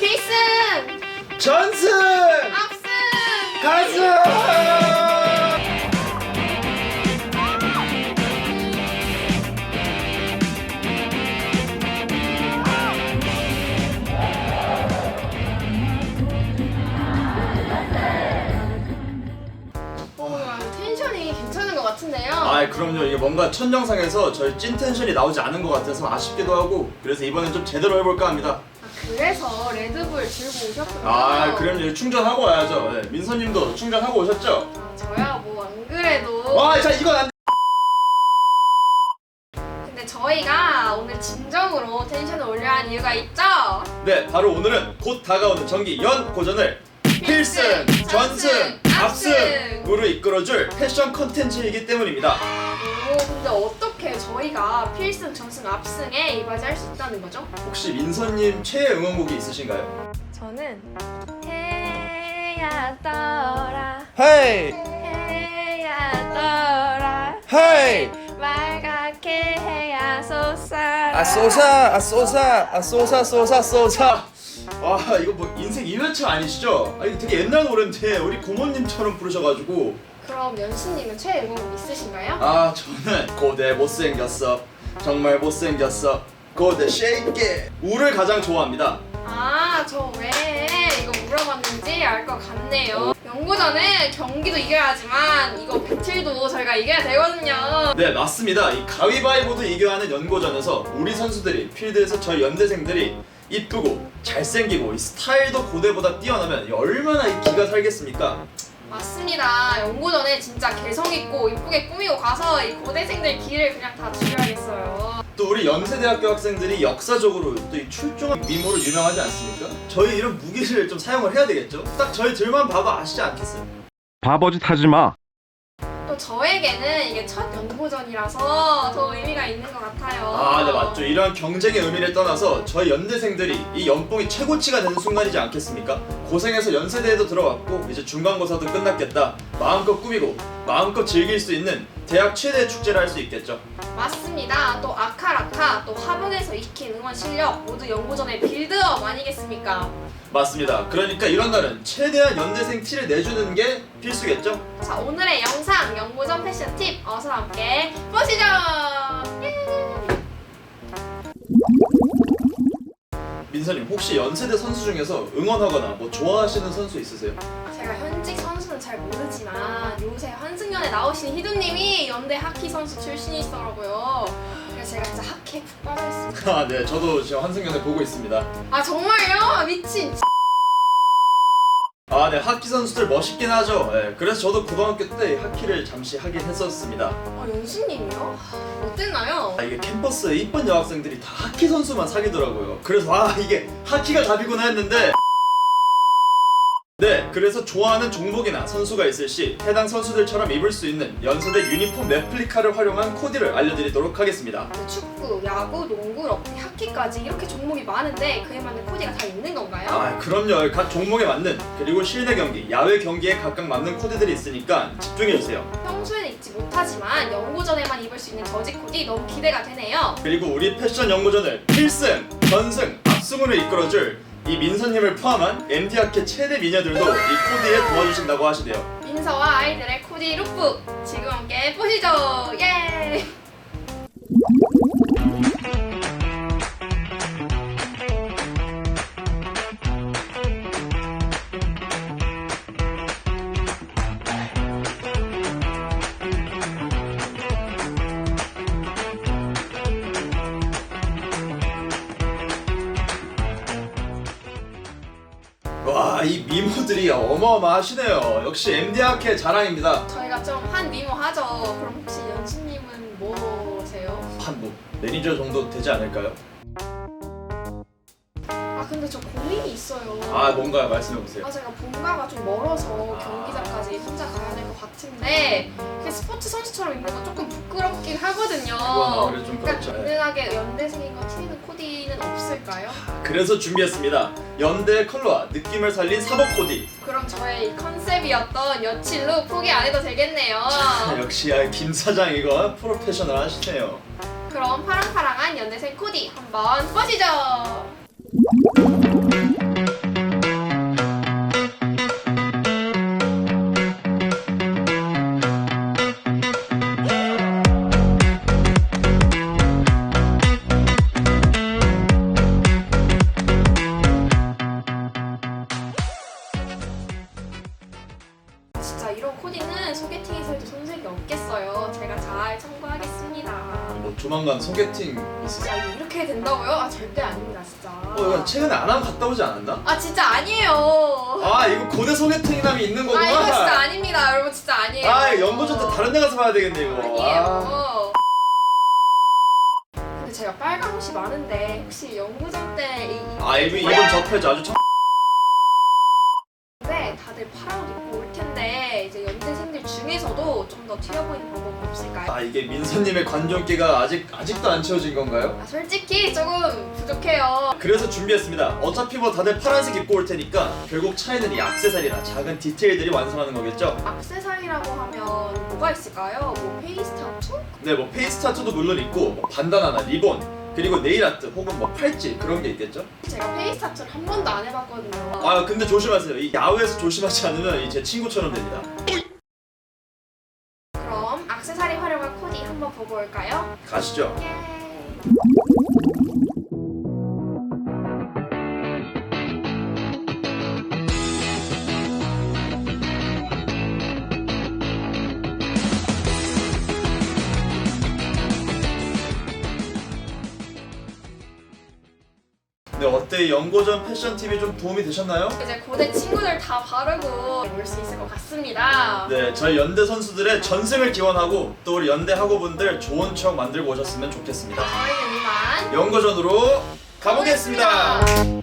필승! 전승 압승! 가승 어, 텐션이 괜찮은 것 같은데요? 아 그럼요 이게 뭔가 첫 영상에서 저희 찐 텐션이 나오지 않은 것 같아서 아쉽기도 하고 그래서 이번엔 좀 제대로 해볼까 합니다 아, 그래서 레드불 들고 오셨군요. 아 그럼요 충전하고 와야죠 네, 민서님도 충전하고 오셨죠? 아, 저야 뭐 안 그래도. 와 자 이건 안 돼. 근데 저희가 오늘 진정으로 텐션을 올려야 하는 이유가 있죠? 네 바로 오늘은 곧 다가오는 정기 연 고전을 필승, 전승, 압승으로 이끌어줄 패션 컨텐츠이기 때문입니다. 오, 근데 어떻게 저희가 필승, 전승, 압승에 이바지할 수 있다는 거죠? 혹시 민서님 최애 응원곡이 있으신가요? 저는 해야 떠라. 헤이! 해야 떠라. 헤이! 말갛게 해야 솟아라 아 쏘사 아 쏘사 아 쏘사 쏘사 쏘사 와 이거 뭐 인생 1회차 아니시죠? 아 이거 되게 옛날 노래인데 우리 고모님처럼 부르셔가지고 그럼 연수님은 최애 응원곡 있으신가요? 아 저는 고대 못생겼어 정말 못생겼어 고대 쉐이게 우를 가장 좋아합니다 아, 저 왜 이거 물어봤는지 알 것 같네요. 연구전은 경기도 이겨야 하지만 이거 배틀도 저희가 이겨야 되거든요. 네 맞습니다 이 가위바위보도 이겨야 하는 연고전에서 우리 선수들이 필드에서 저희 연대생들이 이쁘고 잘생기고 이 스타일도 고대보다 뛰어나면 이 얼마나 이 기가 살겠습니까 맞습니다. 연구 전에 진짜 개성 있고 이쁘게 꾸미고 가서 이 고대생들 기를 그냥 다 죽여야겠어요. 또 우리 연세대학교 학생들이 역사적으로 또 이 출중한 미모로 유명하지 않습니까? 저희 이런 무기를 좀 사용을 해야 되겠죠? 딱 저희 들만 봐도 아시지 않겠어요? 바보짓 하지 마. 또 저에게는 이게 첫 연 구전이라서 더 의미가 있는 것 같아요. 아, 네 맞죠. 이러한 경쟁의 의미를 떠나서 저희 연대생들이 이 연봉이 최고치가 되는 순간이지 않겠습니까? 고생해서 연세대에도 들어왔고 이제 중간고사도 끝났겠다. 마음껏 꾸미고 마음껏 즐길 수 있는 대학 최대 축제를 할 수 있겠죠. 맞습니다. 또 아카라카, 또 화북에서 익힌 응원 실력 모두 연구전의 빌드업 아니겠습니까? 맞습니다. 그러니까 이런 날은 최대한 연대생 티를 내주는 게 필수겠죠? 자 오늘의 영상 연구전 패션 팁 어서 함께 보시죠. 예. 민서님 혹시 연세대 선수 중에서 응원하거나 뭐 좋아하시는 선수 있으세요? 제가 현직 선수는 잘 모르지만 요새 환승연에 나오신 희두님이 연대 하키 선수 출신이시더라고요. 제가 진짜 하키에 푹 빠져있습니다. 아, 네, 저도 지금 환승연에 보고 있습니다. 아 정말요? 미친. 아, 네, 하키 선수들 멋있긴 하죠. 네, 그래서 저도 고등학교 때 하키를 잠시 하긴 했었습니다. 아 연수님이요? 어땠나요? 아, 이게 캠퍼스에 이쁜 여학생들이 다 하키 선수만 사귀더라고요. 그래서 아, 이게 하키가 답이구나 했는데. 네, 그래서 좋아하는 종목이나 선수가 있을 시 해당 선수들처럼 입을 수 있는 연세대 유니폼 레플리카를 활용한 코디를 알려드리도록 하겠습니다. 그 축구, 야구, 농구, 럭비, 하키까지 이렇게 종목이 많은데 그에 맞는 코디가 다 있는 건가요? 아, 그럼요. 각 종목에 맞는 그리고 실내 경기, 야외 경기에 각각 맞는 코디들이 있으니까 집중해 주세요. 평소에는 입지 못하지만 연구전에만 입을 수 있는 저지 코디 너무 기대가 되네요. 그리고 우리 패션 연구전을 필승, 전승, 압승으로 이끌어줄 이 민서님을 포함한 MD학회 최대 미녀들도 이 코디에 도와주신다고 하시대요. 민서와 아이들의 코디 룩북 지금 함께 보시죠. 예! 와, 이 미모들이 어마어마하시네요. 역시 MD학회 자랑입니다. 저희가 좀 한 미모 하죠. 그럼 혹시 연수님은 뭐세요? 한 뭐 매니저 정도 되지 않을까요? 아 근데 저 고민이 있어요. 아, 뭔가요? 말씀해 보세요. 아 제가 본가가 좀 멀어서 경기장까지 혼자 가야 될 것 같은데 그 스포츠 선수처럼 입는 건 조금 부끄럽긴 하거든요. 그건 아무래도 좀 그러니까 그렇죠. 든든하게 연대생인 거 튀는 코디는 없을까요? 그래서 준비했습니다. 연대 컬러와 느낌을 살린 사복 코디. 그럼 저의 이 컨셉이었던 여친룩 포기 안 해도 되겠네요. 역시 아, 김 사장 이거 프로페셔널 하시네요. 그럼 파랑파랑한 연대생 코디 한번 보시죠. 조만간 소개팅 있으세요? 진짜 이렇게 된다고요? 아 절대 아닙니다 진짜. 어 이거 최근에 안 하면 갔다 오지 않았나? 아 진짜 아니에요. 아 이거 고대 소개팅남이 있는 거구나 아 이거 진짜 아닙니다 여러분 진짜 아니에요. 아 연고전 때 다른 데 가서 봐야 되겠네 이거 아. 아니에요. 근데 제가 빨간 옷이 많은데 혹시 연구전 때 이, 아 이분 이분 접해줘 아주 청... 더 튀어 보이는 방법이 없을까요? 아 이게 민서님의 관종기가 아직 아직도 안 채워진 건가요? 아, 솔직히 조금 부족해요. 그래서 준비했습니다. 어차피 뭐 다들 파란색 입고 올 테니까 결국 차이는 이 액세서리나 작은 디테일들이 완성하는 거겠죠? 악세사리라고 하면 뭐가 있을까요? 뭐 페이스 타투? 네, 뭐 페이스 타투도 물론 있고 뭐 반다나나 리본 그리고 네일 아트 혹은 뭐 팔찌 그런 게 있겠죠? 제가 페이스 타투를 한 번도 안 해봤거든요. 아 근데 조심하세요. 이 야외에서 조심하지 않으면 이 제 친구처럼 됩니다. 악세사리 활용한 코디 한번 보고 올까요? 가시죠. 예. 네, 어때 연고전 패션 팁이 좀 도움이 되셨나요? 이제 고대 친구들 다 바르고 올 수 있을 것 같습니다. 네, 저희 연대 선수들의 전승을 기원하고 또 우리 연대 학우분들 좋은 추억 만들고 오셨으면 좋겠습니다. 저희는 이만 연고전으로 가보겠습니다. 가보겠습니다.